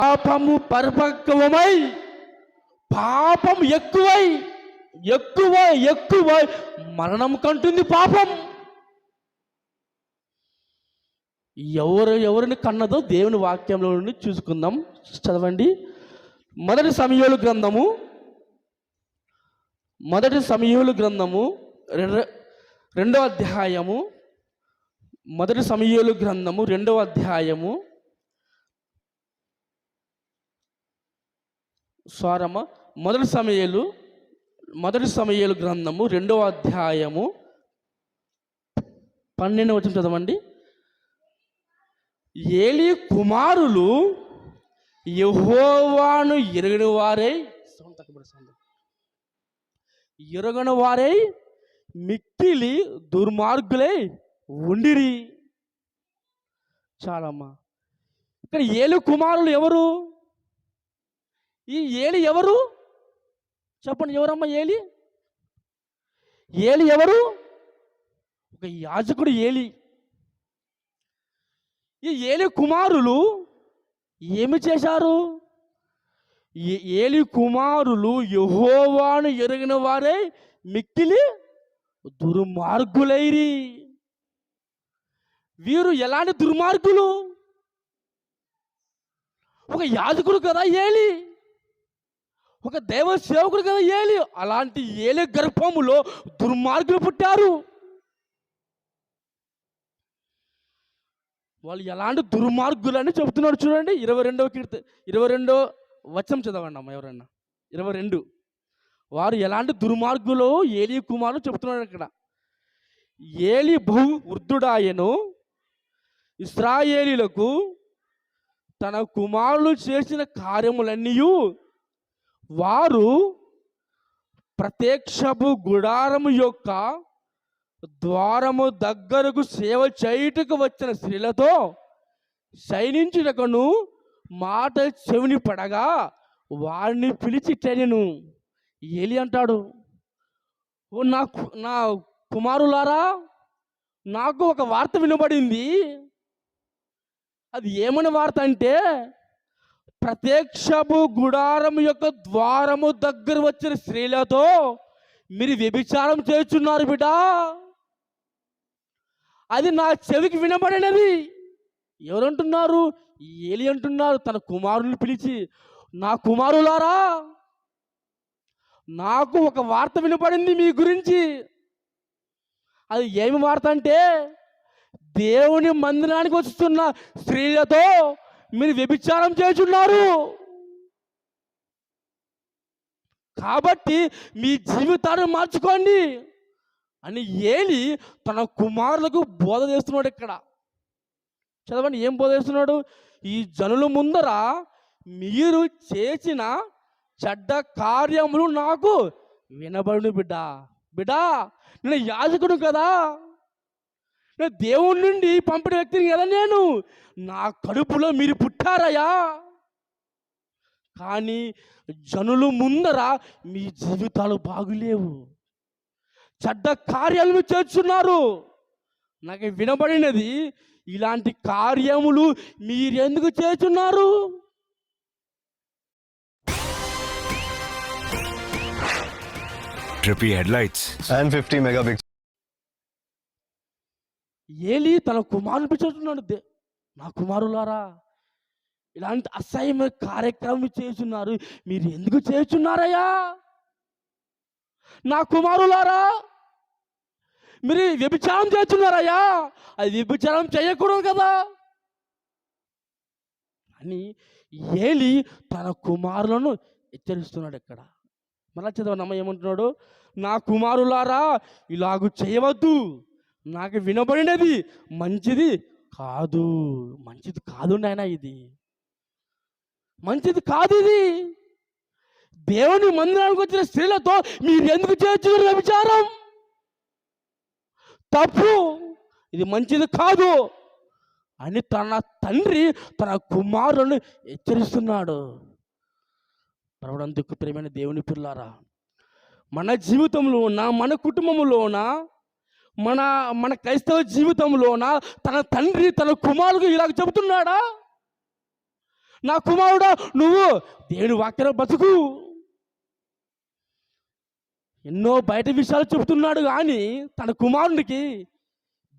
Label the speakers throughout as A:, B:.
A: పాపము పరిపక్వమై పాపం ఎక్కువై ఎక్కువ ఎక్కువ మరణం కంటుంది పాపం. ఎవరు ఎవరిని కన్నదో దేవుని వాక్యంలో నుండి చూసుకుందాం. చదవండి. మొదటి సమయాలు గ్రంథము. మొదటి సమయాలు గ్రంథము. రెండవ అధ్యాయము. మొదటి సమయాలు గ్రంథము రెండవ అధ్యాయము. స్వరమ మొదటి సమయాలు మొదటి సమయాలు గ్రంథము రెండవ అధ్యాయము పన్నెండు వచ్చిన చదవండి. ఏలి కుమారులు యహోవాను ఎరగని వారై ఎరగని వారై మిక్కిలి దుర్మార్గులై ఉండిరి. చాలమ్మా. ఇక్కడ ఏలు కుమారులు ఎవరు? ఈ ఏలి ఎవరు? చెప్పండి ఎవరమ్మా ఏలి? ఏలి ఎవరు? ఒక యాజకుడు ఏలి. ఈ ఏలి కుమారులు ఏమి చేశారు? ఏ- ఏలి కుమారులు యహోవాను ఎరిగిన వారే మిక్కిలి దుర్మార్గులైరి. వీరు ఎలాంటి దుర్మార్గులు? ఒక యాజకుడు కదా ఏలి. ఒక దైవ సేవకుడు కదా ఏలి. అలాంటి ఏలి గర్భములో దుర్మార్గులు పుట్టారు. వాళ్ళు ఎలాంటి దుర్మార్గులు అని చూడండి. ఇరవై రెండవ కీర్తి ఇరవై రెండో వచనం చదవండి అమ్మ ఎవరన్నా. ఇరవై రెండు. వారు ఎలాంటి దుర్మార్గులో ఏలి కుమారులు చెబుతున్నారు ఇక్కడ. ఏలి బహు వృద్ధుడాయను. ఇస్రాయేలీలకు తన కుమారులు చేసిన కార్యములన్నీ వారు ప్రత్యక్షపు గుడారము యొక్క ద్వారము దగ్గరకు సేవ చేయుటకు వచ్చిన స్త్రీలతో శయనించుటకును మాట చెవిని పడగా వారిని పిలిచి ఏలి అంటాడు ఓ నా కు- నా కుమారులారా నాకు ఒక వార్త వినబడింది. అది ఏమని వార్త అంటే ప్రత్యక్షము గుడారం యొక్క ద్వారము దగ్గర వచ్చిన స్త్రీలతో మీరు వ్యభిచారం చేస్తున్నారు బిడ్డ. అది నా చెవికి వినబడినది. ఎవరంటున్నారు? ఏలి అంటున్నారు? తన కుమారుని పిలిచి నా కుమారులారా నాకు ఒక వార్త వినపడింది మీ గురించి. అది ఏమి వార్త అంటే దేవుని మందిరానికి వస్తున్న స్త్రీలతో మీరు వ్యభిచారం చేస్తున్నారు కాబట్టి మీ జీవితాన్ని మార్చుకోండి అని ఏలి తన కుమారులకు బోధ చేస్తున్నాడు ఇక్కడ. చదవండి ఏం బోధ చేస్తున్నాడు? ఈ జనుల ముందర మీరు చేసిన చెడ్డ కార్యములు నాకు వినబడును బిడ్డ. బిడ్డా నేను యాజకుడు కదా. దేవుడి నుండి పంపిన వ్యక్తిని కదా నేను? నా కడుపులో మీరు పుట్టారయ్యా. కానీ జనులు ముందర మీ జీవితాలు బాగులేవు. చెడ్డ కార్యాలు మీరు చేస్తున్నారు. నాకు వినబడినది ఇలాంటి కార్యములు మీరెందుకు చేస్తున్నారు?
B: Trippy headlights.
C: and 50 megapixel
A: ఏలి తన కుమారుని పిలుచుతున్నాడు దే నా కుమారులారా ఇలాంటి అసహ్యమైన కార్యక్రమం చేస్తున్నారు. మీరు ఎందుకు చేస్తున్నారయ్యా? నా కుమారులారా మీరు వ్యభిచారం చేస్తున్నారయ్యా. అది వ్యభిచారం చేయకూడదు కదా. అని ఏలి తన కుమారులను హెచ్చరిస్తున్నాడు ఇక్కడ. మళ్ళా చదవనమ్మ ఏమంటున్నాడు? నా కుమారులారా ఇలాగూ చేయవద్దు. నాకు వినబడినది మంచిది కాదు. మంచిది కాదు నాయన ఇది. మంచిది కాదు ఇది. దేవుని మందిరానికి వచ్చిన స్త్రీలతో మీరు ఎందుకు చేస్తున్నారు వ్యభిచారం తప్పు. ఇది మంచిది కాదు అని తన తండ్రి తన కుమారుని హెచ్చరిస్తున్నాడు. ప్రభుడందుకు ప్రేమైన దేవుని పిల్లారా మన జీవితంలోన మన కుటుంబంలోన మన మన క్రైస్తవ జీవితంలోన తన తండ్రి తన కుమారుడు ఇలాగ చెబుతున్నాడా? నా కుమారుడా నువ్వు దేవుని వాక్యం బతుకు. ఎన్నో బయట విషయాలు చెబుతున్నాడు కానీ తన కుమారునికి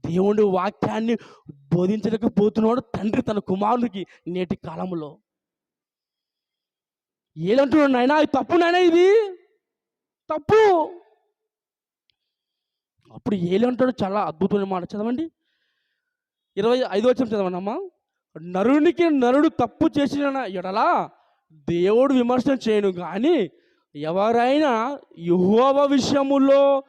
A: దేవుడి వాక్యాన్ని బోధించలేకపోతున్నాడు తండ్రి తన కుమారునికి నేటి కాలంలో. ఏదంటున్నాడు నాయనా తప్పు నాయనా ఇది? తప్పు. అప్పుడు ఏలంటాడు చాలా అద్భుతమైన మాట. చదవండి. ఇరవై ఐదు వచ్చిన చదవండి అమ్మా. నరునికి నరుడు తప్పు చేసిన ఎడలా దేవుడు విమర్శన చేయను కానీ ఎవరైనా యుహోవ విషయములో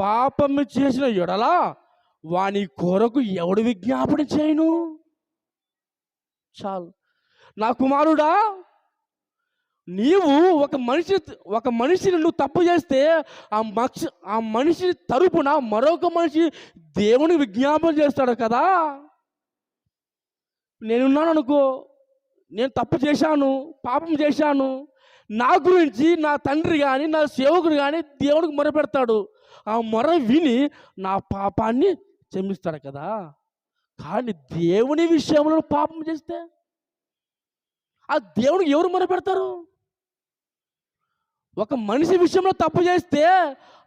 A: పాపము చేసిన ఎడలా వాని కొరకు ఎవడు విజ్ఞాపన చేయను? చాలు. నా కుమారుడా నీవు ఒక మనిషి ఒక మనిషిని నువ్వు తప్పు చేస్తే ఆ మనిషి ఆ మనిషి తరపున మరొక మనిషి దేవుని విజ్ఞాపన చేస్తాడు కదా. నేనున్నాను అనుకో నేను తప్పు చేశాను పాపం చేశాను. నా గురించి నా తండ్రి కానీ నా సేవకుడు కానీ దేవునికి మొరపెడతాడు. ఆ మొర విని నా పాపాన్ని క్షమిస్తాడు కదా. కానీ దేవుని విషయంలో పాపం చేస్తే ఆ దేవునికి ఎవరు మొరపెడతారు? ఒక మనిషి విషయంలో తప్పు చేస్తే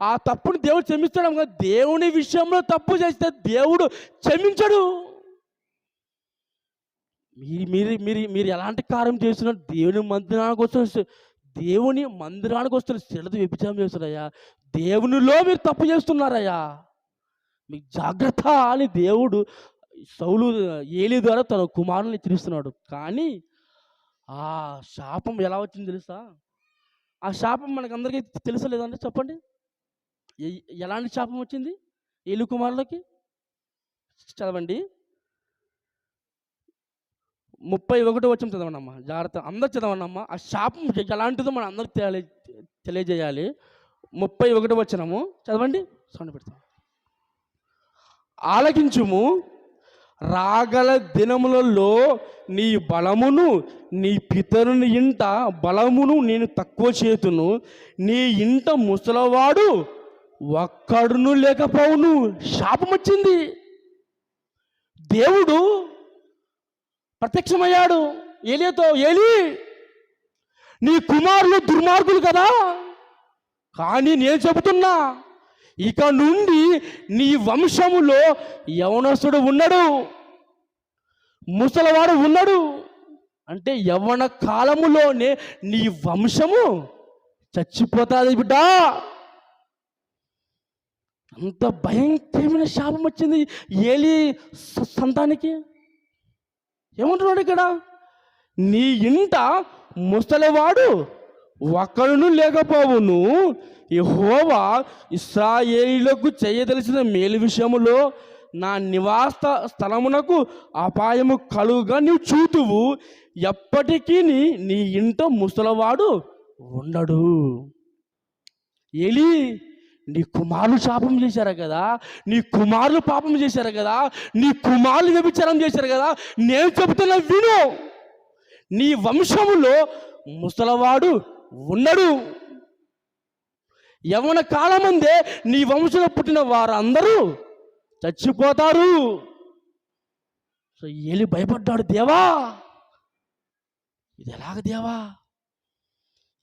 A: ఆ తప్పును దేవుడు క్షమిస్తాడు. కానీ దేవుని విషయంలో తప్పు చేస్తే దేవుడు క్షమించడు. మీరు మీరు మీరు మీరు ఎలాంటి కార్యం చేస్తున్నా దేవుని మందిరానికి వస్తున్న దేవుని మందిరానికి వస్తున్న శ్రద్ధ వ్యభిచారం చేస్తున్నారయ్యా. దేవునిలో మీరు తప్పు చేస్తున్నారయ్యా. మీకు జాగ్రత్త అని దేవుడు సౌలు ఏలి ద్వారా తన కుమారుని హెచ్చరిస్తున్నాడు. కానీ ఆ శాపం ఎలా వచ్చింది తెలుసా? ఆ శాపం మనకందరికీ తెలుసు లేదంటే చెప్పండి ఎలాంటి శాపం వచ్చింది? ఏలు కుమారులకి? చదవండి. ముప్పై ఒకటి వచ్చిన చదవండి జాగ్రత్త అందరు చదవండి ఆ శాపం ఎలాంటిదో మనం అందరికి తెలియ తెలియజేయాలి. ముప్పై ఒకటి వచ్చినము చదవండి సౌండ్ పెడతాం ఆలకించుము రాగల దినములలో నీ బలమును నీ పితరుని ఇంట బలమును నేను తక్కువ చేతును. నీ ఇంట ముసలవాడు ఒక్కడును లేకపోవును. శాపం వచ్చింది దేవుడు ప్రత్యక్షమయ్యాడు. ఏలియతో ఏలి నీ కుమారులు దుర్మార్గులు కదా? కానీ నేను చెబుతున్నా ఇక నుండి నీ వంశములో యవనస్తుడు ఉన్నాడు. ముసలవాడు ఉన్నాడు. అంటే యవ్వన కాలములోనే నీ వంశము చచ్చిపోతాది బిడ్డా. అంత భయంకరమైన శాపం వచ్చింది ఏలి సంతానికి. ఏమంటున్నాడు ఇక్కడ? నీ ఇంట ముసలివాడు ఒక్కడును లేకపోవును. యహోవా ఇస్రాయేలీలకు చేయదలిసిన మేలు విషయములో నా నివాస స్థలమునకు అపాయము కలుగుగా నీవు చూతువు. ఎప్పటికీ నీ- నీ ఇంట ముసలవాడు ఉండడు. ఎలి నీ కుమారులు శాపం చేశారు కదా? నీ కుమారులు పాపం చేశారు కదా? నీ కుమారులు వ్యభిచారం చేశారు కదా? నేను చెబుతున్న విను. నీ వంశములో ముసలవాడు ఉన్నాడు యవన కాలమందే నీ వంశంలో పుట్టిన వారందరూ చచ్చిపోతారు. సో ఏలి భయపడ్డాడు దేవా? ఇది ఎలాగ దేవా?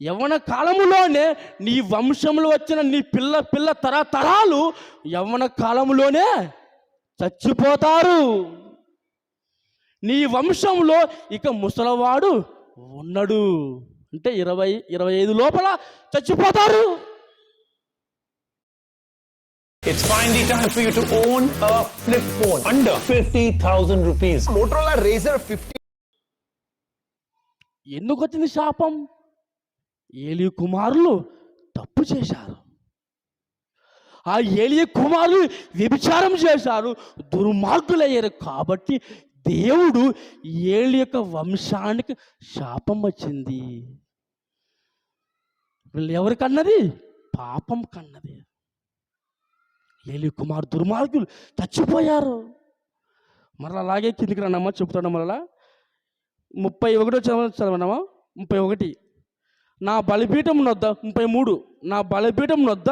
A: యవన కాలములోనే నీ వంశంలో వచ్చిన నీ పిల్ల పిల్ల తర తరాలు కాలములోనే చచ్చిపోతారు. నీ వంశంలో ఇక ముసలవాడు ఉన్నాడు అంటే ఇరవై ఇరవై ఐదు లోపల చచ్చిపోతారు.
B: It's finally time for you to own a flip phone under 50,000 rupees.
C: Motorola Razr 50
A: ఎందుకు వచ్చింది శాపం? ఏలి కుమారులు తప్పు చేశారు. ఆ ఏలి కుమారులు వ్యభిచారం చేశారు దుర్మార్గులయ్యారు కాబట్టి దేవుడు ఏలి యొక్క వంశానికి శాపం వచ్చింది. వీళ్ళు ఎవరు కన్నది పాపం కన్నది. లేలి కుమార్ దుర్మార్గులు చచ్చిపోయారు. మరలా అలాగే కిందికి రానమ్మా చెప్తాడు మరలా. ముప్పై ఒకటో చదవ ముప్పై ఒకటి. నా బలిపీఠం నొద్ద ముప్పై మూడు. నా బలిపీఠం నొద్ద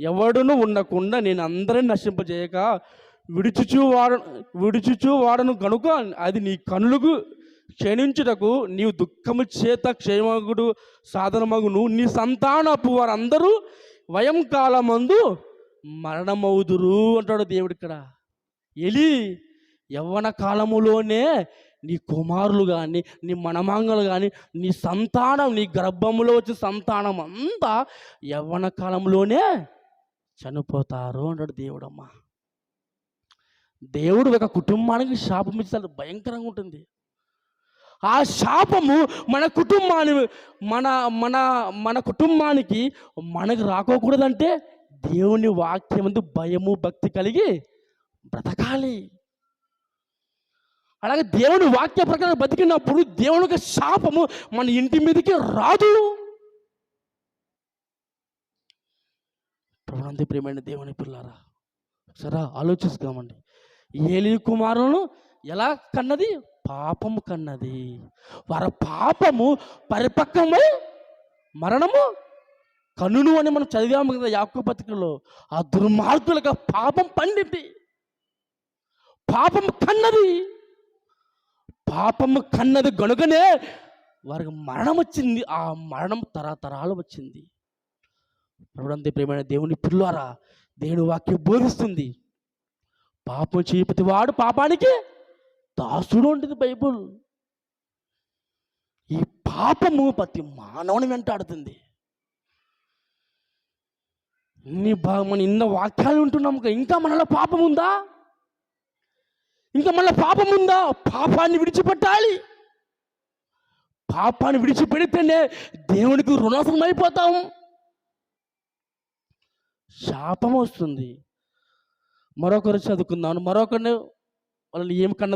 A: ఎవడును ఉండకుండా నేను అందరిని నశింపజేయక విడుచుచు వాడ విడుచుచు వాడను కనుక అది నీ కనులకు క్షణించుటకు నీవు దుఃఖము చేత క్షేమగుడు సాధనమగును నీ సంతానపు వారందరూ వయం కాలమందు మరణమవుదురు అంటాడు దేవుడు ఇక్కడ. ఎలి యవ్వన కాలములోనే నీ కుమారులు కానీ నీ మనమాంగలు కానీ నీ సంతానం నీ గర్భములో వచ్చే సంతానం అంతా యవ్వన కాలంలోనే చనిపోతారు అంటాడు దేవుడమ్మ. దేవుడు ఒక కుటుంబానికి శాపం ఇస్తే చాలా భయంకరంగా ఉంటుంది. ఆ శాపము మన కుటుంబాన్ని మన మన మన కుటుంబానికి మనకు రాకోకూడదంటే దేవుని వాక్యమందు భయము భక్తి కలిగి బ్రతకాలి. అలాగే దేవుని వాక్య ప్రకారం బతికినప్పుడు దేవుని యొక్క శాపము మన ఇంటి మీదకి రాదు. ప్రభునంది ప్రియమైన దేవుని పిల్లారా సరే ఆలోచిస్తామండి. ఏలి కుమారులను ఎలా కన్నది? పాపము కన్నది. వారి పాపము పరిపక్వమై మరణము కనును అని మనం చదివాము కదా యాకో పత్రికలో. ఆ దుర్మార్గులుగా పాపం పండింది. పాపం కన్నది. పాపము కన్నది గనుకనే వారికి మరణం వచ్చింది. ఆ మరణం తరతరాలు వచ్చింది. ప్రభుడంతే ప్రేమైన దేవుని పిల్లారా దేవుని వాక్యం బోధిస్తుంది. పాపం చేయ వాడు పాపానికి దాసుడు ఉంటుంది బైబుల్. ఈ పాపము ప్రతి మానవుని వెంటాడుతుంది. ఇన్ని బాగా ఇన్న వాక్యాలు ఉంటున్నాం కదా, ఇంకా మనలో పాపం ఉందా? ఇంకా మన పాపం ఉందా? పాపాన్ని విడిచిపెట్టాలి. పాపాన్ని విడిచిపెడితేనే దేవునికి రుణసం అయిపోతాం. శాపం వస్తుంది. మరొకరు చదువుకుందాం. మరొకరిని వాళ్ళని ఏం కన్న